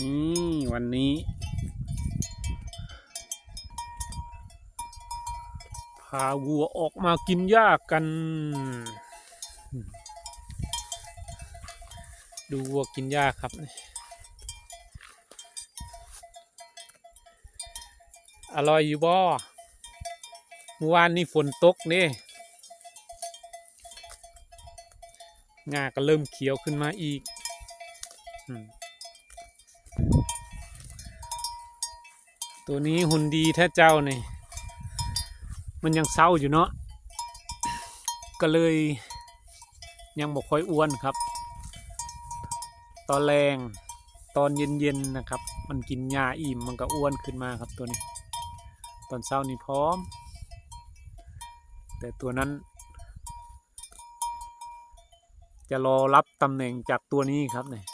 นี่วันนี้ พาวัวออกมากินหญ้ากัน ดูวัวกินหญ้าครับ อร่อยอยู่บ่เมื่อวานนี้ฝนตกนี่งาก็เริ่มเขียวขึ้นมาอีก อืม ตัวนี้หุ่นดีแท้เจ้านี่มันยังเศร้าอยู่เนาะก็เลยยังบอกค่อยอ้วนครับ ตอนแรงตอนเย็นๆนะครับ มันกินหญ้าอิ่มมันก็อ้วนขึ้นมาครับตัวนี้ ตอนเช้านี่พร้อม แต่ตัวนั้น จะรอรับตำแหน่งจากตัวนี้ครับเนี่ย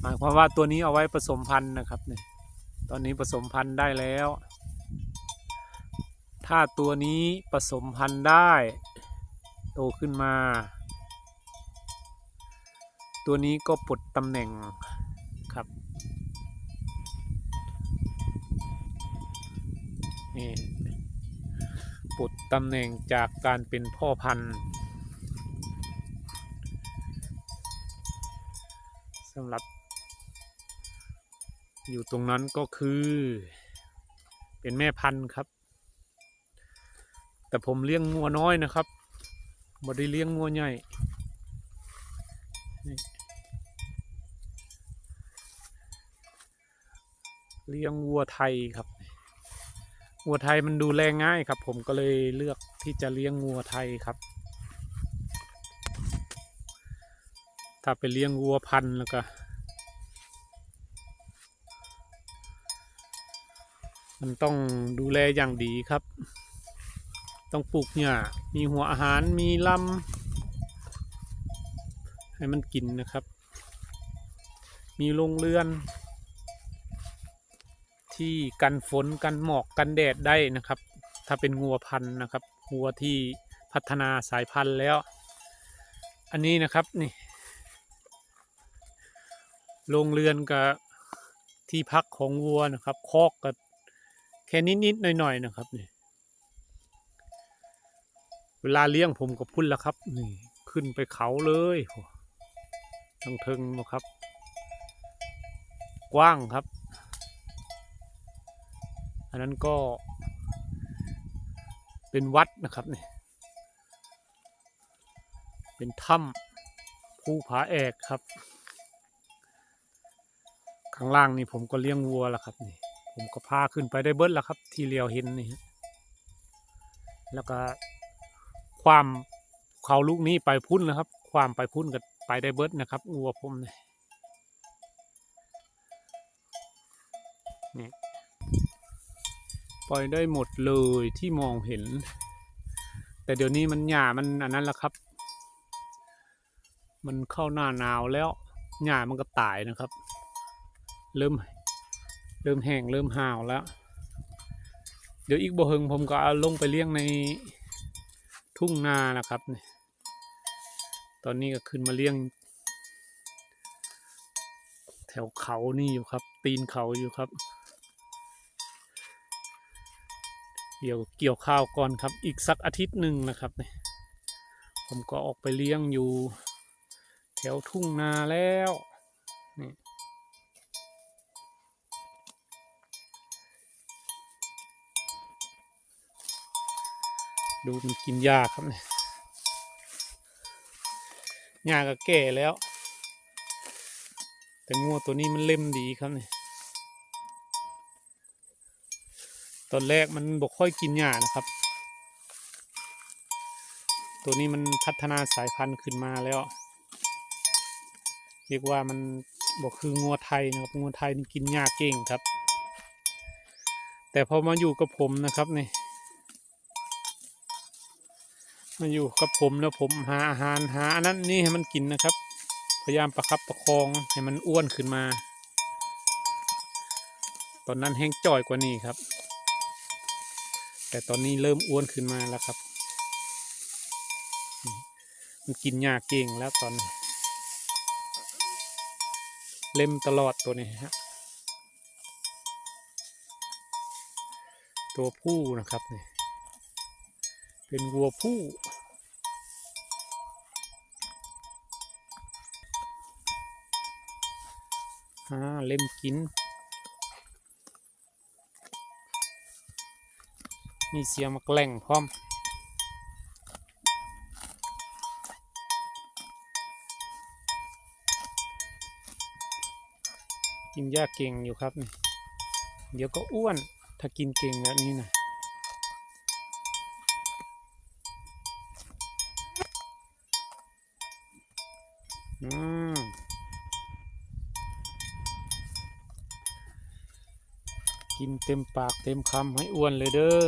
หมายความว่าตัวนี้เอาไว้ผสมพันธุ์นะครับเนี่ย ตอนนี้ผสมพันธุ์ได้แล้ว ถ้าตัวนี้ผสมพันธุ์ได้ โตขึ้นมา ตัวนี้ก็ปลดตำแหน่งครับ นี่ปลดตำแหน่งจากการเป็นพ่อพันธุ์สำหรับ อยู่ตรงนั้นก็คือ เป็นแม่พันธุ์ครับ แต่ผมเลี้ยงงัวน้อยนะครับบ่ได้เลี้ยงงัวใหญ่เลี้ยงวัวไทยครับ วัวไทยมันดูแลง่ายครับ ผมก็เลยเลือกที่จะเลี้ยงวัวไทยครับ ถ้าไปเลี้ยงวัวพันธุ์แล้วก็ มันต้องดูแลอย่างดีครับ ต้องปลูกหญ้ามีหัวอาหารมีลำให้มันกินนะครับ มีโรงเรือน ที่กันฝนกันหมอกกันแดดได้นะครับ ถ้าเป็นงัวพันธุ์นะครับงัวที่พัฒนาสายพันธุ์แล้ว อันนี้นะครับนี่โรงเรือนกับที่พักของวัวนะครับ คอกกับ แค่นิดๆหน่อยๆนะครับนี่เวลาเลี้ยงผมก็พุ่นแล้วครับ นี่ ขึ้นไปเขาเลยทังเทิงนะครับ กว้างครับ อันนั้นก็ เป็นวัดนะครับนี่เป็นถ้ำภูผาแอกครับ ข้างล่างนี่ผมก็เลี้ยงวัวแล้วครับนี่ ผมก็พาขึ้นไปได้เบิดแล้วครับ ที่เรียวเห็นนี่ฮะแล้วก็ความเขาลูกนี้ไปพุ่นนะครับ ความไปพุ่นกับไปได้เบิดนะครับงัวผมเนี่ยนี่ปล่อยได้หมดเลยที่มองเห็น แต่เดี๋ยวนี้มันหญ้ามันอันนั้นแหล้วครับ มันเข้าหน้าหนาวแล้วหญ้ามันก็ตายนะครับ เริ่ม เริ่มแห้งเริ่มห่าวแล้ว เดี๋ยวอีกบ่เฮงผมก็เอาลงไปเลี้ยงในทุ่งนานะครับเนี่ยตอนนี้ก็ขึ้นมาเลี้ยง แถวเขานี่อยู่ครับ ตีนเขาอยู่ครับ เดี๋ยวเกี่ยวข้าวก่อนครับ อีกสักอาทิตย์หนึ่งนะครับเนี่ยผมก็ออกไปเลี้ยงอยู่ แถวทุ่งนาแล้วนี่ ดูมันกินหญ้าครับเนี่ยหญ้าก็แก่แล้ว แต่งัวตัวนี้มันเล่มดีครับเนี่ยตอนแรกมันบกค่อยกินหญ้านะครับ ตัวนี้มันพัฒนาสายพันธุ์ขึ้นมาแล้ว เรียกว่ามันบอกคืองัวไทยนะครับงัวไทยนี่กินหญ้าเก่งครับ แต่พอมาอยู่กับผมนะครับเนี่ย มาอยู่กับผมแล้วผมหาอาหารหาอันนั้นนี่ให้มันกินนะครับ พยายามประคับประคองให้มันอ้วนขึ้นมา ตอนนั้นแห้งจ่อยกว่านี้ครับ แต่ตอนนี้เริ่มอ้วนขึ้นมาแล้วครับ มันกินหญ้าเก่งแล้วตอน เล่มตลอดตัวนี้ฮะตัวผู้นะครับนี่เป็นวัวผู้ อ่าเล่มกิน มีเสียงมาแกล้งพร้อมกินหญ้าเก่งอยู่ครับนี่เดี๋ยวก็อ้วนถ้ากินเก่งแบบนี้นะอืม กินเต็มปากเต็มคำให้อ้วนเลยเด้อ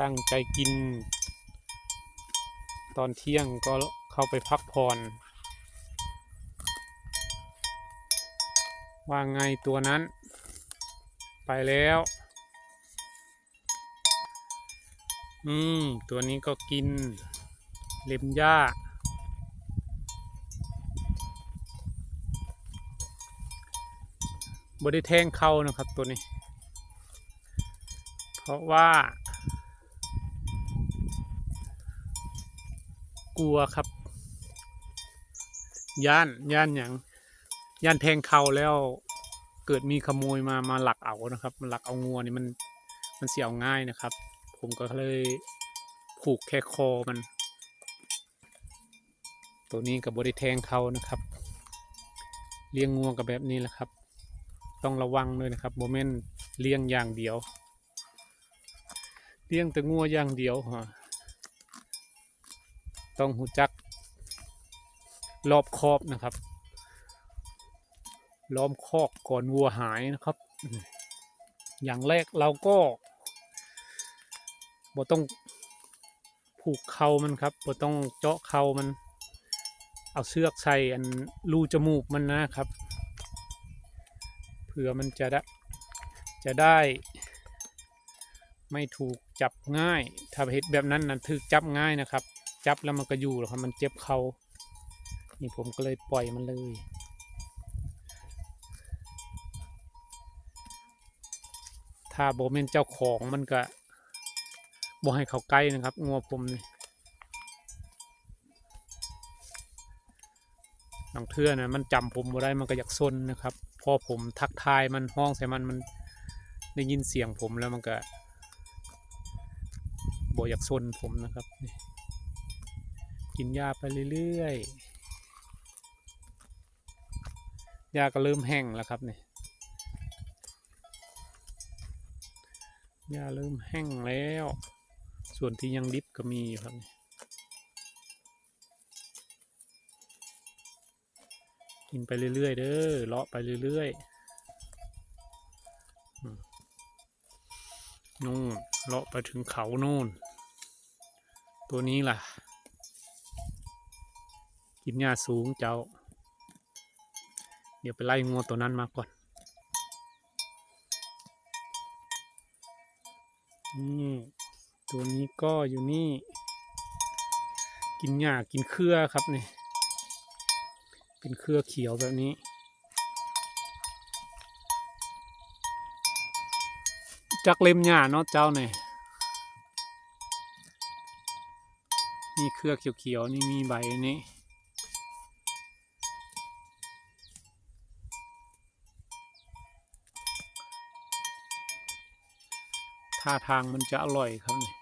ตั้งใจกิน ตอนเที่ยงก็เข้าไปพักผ่อนว่าไงตัวนั้น ไปแล้วนี่ตัวนี้ก็กิน เล็มหญ้าบได้แทงเข้านะครับตัวนี้ เพราะว่า กลัวครับ ย่านย่านอย่างย่านแทงเขาแล้วเกิดมีขโมยมามาหลักเอานะครับมันหลักเอางัวนี่มันมันเสียเอาง่ายนะครับ ผมก็เลยผูกแค่คอมัน ตัวนี้กับบริแทงเขานะครับ เลี้ยงงัวกับแบบนี้แหละครับ ต้องระวังเลยนะครับโมเมนต์เลี้ยงอย่างเดียว ลี้ยงแต่งัวอย่างเดียวฮะต้องหูจักรอบคอบนะครับล้อมคอกก่อนวัวหายนะครับ อย่างแรกเราก็บ่ต้องผูกเขามันครับบ่ต้องเจาะเขามัน เอาเสือกใส่อันรูจมูกมันนะครับ เผื่อมันจะได้จะได้ ไม่ถูก จับง่าย ถ้าเหตุแบบนั้นนะถูกจับง่ายนะครับ จับแล้วมันก็อยู่หรอกครับมันเจ็บเขานี่ผมก็เลยปล่อยมันเลย ถ้าโบเมนเจ้าของมันก็บ่ให้เขาใกล้นะครับงัวผมนี่บางเทื่อนะมันจำผมบ่ได้มันก็อยากซนนะครับ พอผมทักทายมันห้องใส่มันมันได้ยินเสียงผมแล้วมันก็ บ่อยากซนผมนะครับ กินหญ้าไปเรื่อยๆหญ้าก็เริ่มแห้งแล้วครับนี่หญ้าเริ่มแห้งแล้ว ส่วนที่ยังดิบก็มีอยู่ครับกินไปเรื่อยๆเด้อเลาะไปเรื่อยๆอืม นู่นเลาะไปถึงเขานู่น ตัวนี้ล่ะ กินหญ้าสูงเจ้า เดี๋ยวไปไล่งัวตัวนั้นมาก่อน นี่ตัวนี้ก็อยู่นี่ กินหญ้ากินเครือครับนี่ เป็นเครือเขียวแบบนี้ จักเล็มหญ้าเนาะเจ้าเนี่ยนี่เครือเขียวๆนี่มีใบนี้ท่าทางมันจะอร่อยครับเนี่ย